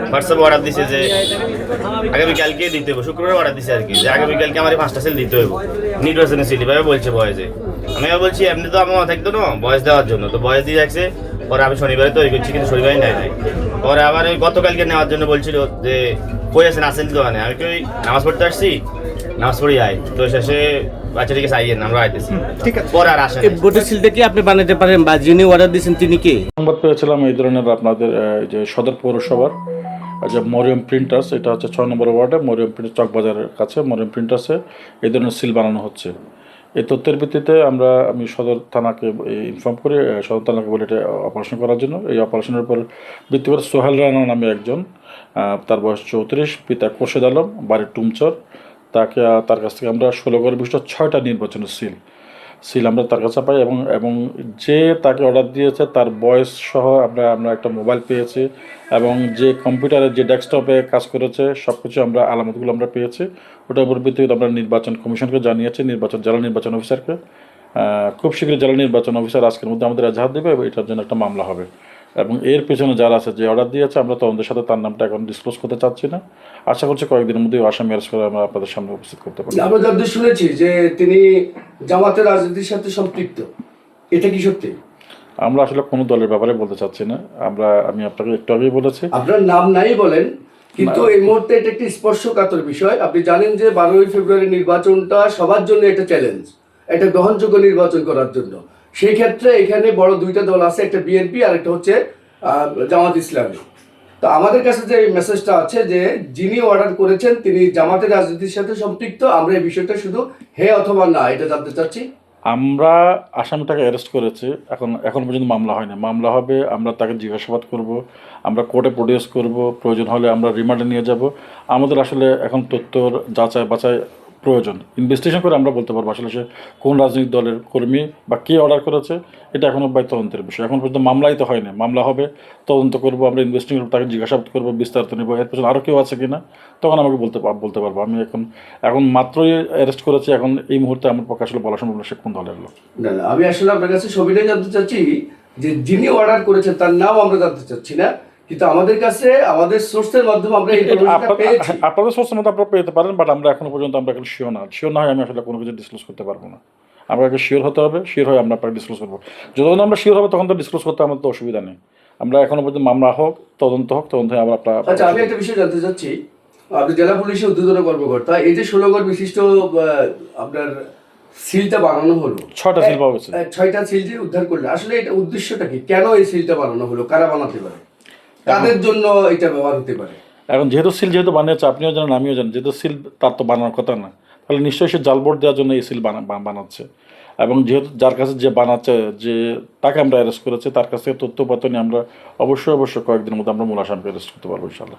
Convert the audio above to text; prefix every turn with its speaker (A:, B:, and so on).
A: Order দিছে যে আগামীকালকে দিতে হবে শুক্রবার অর্ডার দিছে আর কি, যে আগামীকালকে আমার পাঁচটা সেল দিতে হবে নির্বাচনে সিল এভাবে বলছে বয়সে আমি বলছি, এমনি তো আমার থাকতো না বয়স দেওয়ার জন্য। তো বয়স দিয়ে রাখছে পরে আমি শনিবারে তৈরি করছি, কিন্তু শনিবারে নেয় নাই। পরে আবার ওই গতকালকে নেওয়ার জন্য বলছিল যে কই আছেন আসেন দোকানে আমি কই, নামাজ পড়তে আসছি? নামাজ পড়ি আয়। তো শেষে বাচ্চাটিকে চাইয়েন আমরা আইতেছি।
B: ঠিক আছে।
A: পরে আর আসেন
C: এই সিলটা কি আপনি বানাতে পারেন বা যিনি অর্ডার দিয়েছেন তিনি কে?
D: সংবাদ পেয়েছিলাম এই ধরনের আপনাদের যে সদর পৌরসভার যে মরিয়ম প্রিন্টার্স এটা হচ্ছে ছয় নম্বর ওয়ার্ডে মরিয়ম প্রিন্ট চকবাজারের কাছে মরিয়ম প্রিন্টার্সে এই ধরনের সিল বানানো হচ্ছে। এই তথ্যের ভিত্তিতে আমরা আমি সদর থানাকে ইনফর্ম করি সদর থানাকে বলে এটা অপারেশন করার জন্য। এই অপারেশনের উপর ভিত্তি করে সোহেল রানা নামে একজন তার বয়স চৌত্রিশ পিতা কোরশেদ আলম বাড়ির টুমচর। তাকে তার কাছ থেকে আমরা ষোলো করে বিশিষ্ট ছয়টা নির্বাচনের সিল সিল আমরা তার কাছে পাই এবং এবং যে তাকে অর্ডার দিয়েছে তার বয়স সহ আমরা আমরা একটা মোবাইল পেয়েছি এবং যে কম্পিউটারে যে ডেস্কটপে কাজ করেছে সব কিছু আমরা, আলামতগুলো আমরা পেয়েছি। ওটার উপর ভিত্তিতে আমরা নির্বাচন কমিশনকে জানিয়েছি, নির্বাচন, জেলা নির্বাচন অফিসারকে খুব শীঘ্রই জেলা নির্বাচন অফিসার আজকের মধ্যে আমাদের এজাহার দেবে এবং এটার জন্য একটা মামলা হবে। এবং এর পেছনে যারা আছে যে অর্ডার দিয়েছে আমরা তদন্তের সাথে তার নামটা এখন ডিসক্লোজ করতে চাচ্ছি না। আশা করছি কয়েকদিনের মধ্যে আসামি অ্যারেস্ট করে আমরা আপনাদের সামনে উপস্থিত করতে পারি
B: আমরা যতদূর শুনেছি যে তিনি জামাতের রাজনীতির সাথে সম্পৃক্ত এটা কি সত্যি?
D: আমরা আসলে কোনো দলের ব্যাপারে বলতে চাচ্ছি না। আমরা আমি আপনাকে একটু আগেই বলেছি।
B: আপনার নাম নাই বলেন কিন্তু এই মুহূর্তে এটা একটি স্পর্শকাতর বিষয়। আপনি জানেন যে বারোই ফেব্রুয়ারি নির্বাচনটা সবার জন্য একটা চ্যালেঞ্জ একটা গ্রহণযোগ্য নির্বাচন করার জন্য। সেই ক্ষেত্রে এখানে বড় দুইটা দল আছে, একটা বিএনপি আর একটা হচ্ছে জামাত ইসলামী। তো আমাদের কাছে যে মেসেজটা আছে যে, যিনি অর্ডার করেছেন, তিনি জামাতের রাজনীতির সাথে সম্পৃক্ত, আমরা এই বিষয়টা শুধু হে অথবা না, এটা জানতে চাচ্ছি।
D: আমরা আসামিটাকে অ্যারেস্ট করেছি, এখন এখন পর্যন্ত মামলা হয়নি। মামলা হবে, আমরা তাকে জিজ্ঞাসাবাদ করব, আমরা কোর্টে প্রডিউস করব, প্রয়োজন হলে আমরা রিমান্ডে নিয়ে যাব। আমাদের আসলে এখন তথ্যর যাচাই বাছাই প্রয়োজন। ইনভেস্টিগেশন করে আমরা বলতে পারব আসলে সে কোন রাজনৈতিক দলের কর্মী বা কে অর্ডার করেছে, এটা এখন বাই তদন্তের বিষয়। এখন পর্যন্ত মামলাই তো হয়নি। মামলা হবে, তদন্ত করব, আমরা ইনভেস্টিগেশন করব, তাকে জিজ্ঞাসাবাদ করব, বিস্তারিত নেব। এর পেছনে আরও কেউ আছে কিনা, তখন আমাকে বলতে বলতে পারব। আমি এখন এখন মাত্রই অ্যারেস্ট করেছি, এখন এই মুহূর্তে আমার পক্ষে আসলে বলা সম্ভব না সে কোন দলের লোক।
B: না না, আমি আসলে আপনার কাছে ছবিটাই জানতে চাচ্ছি যে যিনি অর্ডার করেছেন তার নাম আমরা জানতে চাচ্ছি না। কিন্তু আমাদের কাছে আমাদের সোর্সের মাধ্যমে আমরা
D: আপনাদের- আপনাদের সোর্সের মধ্যে আপনারা পেতে পারেন বাট আমরা এখনও পর্যন্ত আমরা এখন শিওর না। শিওর না হয় আমি আসলে কোনো কিছু ডিসক্লোজ করতে পারব না। আমরা আগে শিওর হতে হবে শিওর হয়ে আমরা আপনাকে ডিসক্লোজ করব। যতক্ষণ আমরা শিওর হবে তখন তো ডিসক্লোজ করতে আমাদের তো অসুবিধা নেই। আমরা এখনও পর্যন্ত মামলা হোক তদন্ত হোক তদন্ত হয়ে আমরা আপনার
B: আচ্ছা আমি একটা বিষয় জানতে চাচ্ছি। আপনি জেলা পুলিশের উদ্বোধন কর্মকর্তা এই যে ষোলগড় বিশিষ্ট আপনার সিলটা বানানো হলো।
D: ছয়টা সিল পাওয়া গেছে।
B: ছয়টা সিল যে উদ্ধার করলেন আসলে এটা উদ্দেশ্যটা কি? কেন এই সিলটা বানানো হলো? কারা বানাতে পারে? কাদের জন্য এটা ব্যবহার হতে পারে।
D: এখন যেহেতু সিল যেহেতু বানিয়েছে, আপনিও জানেন, আমিও জানেন যেহেতু সিল তার তো বানানোর কথা না, তাহলে নিশ্চয়ই সে জাল জালবোর্ড দেওয়ার জন্য এই সিল বানা বানাচ্ছে। এবং যেহেতু যার কাছে যে বানাচ্ছে, যে তাকে আমরা অ্যারেস্ট করেছি, তার কাছ থেকে তথ্য নিয়ে আমরা অবশ্যই অবশ্যই কয়েকদিনের মধ্যে আমরা মূল আসামকে অ্যারেস্ট করতে পারব ইনশাল্লাহ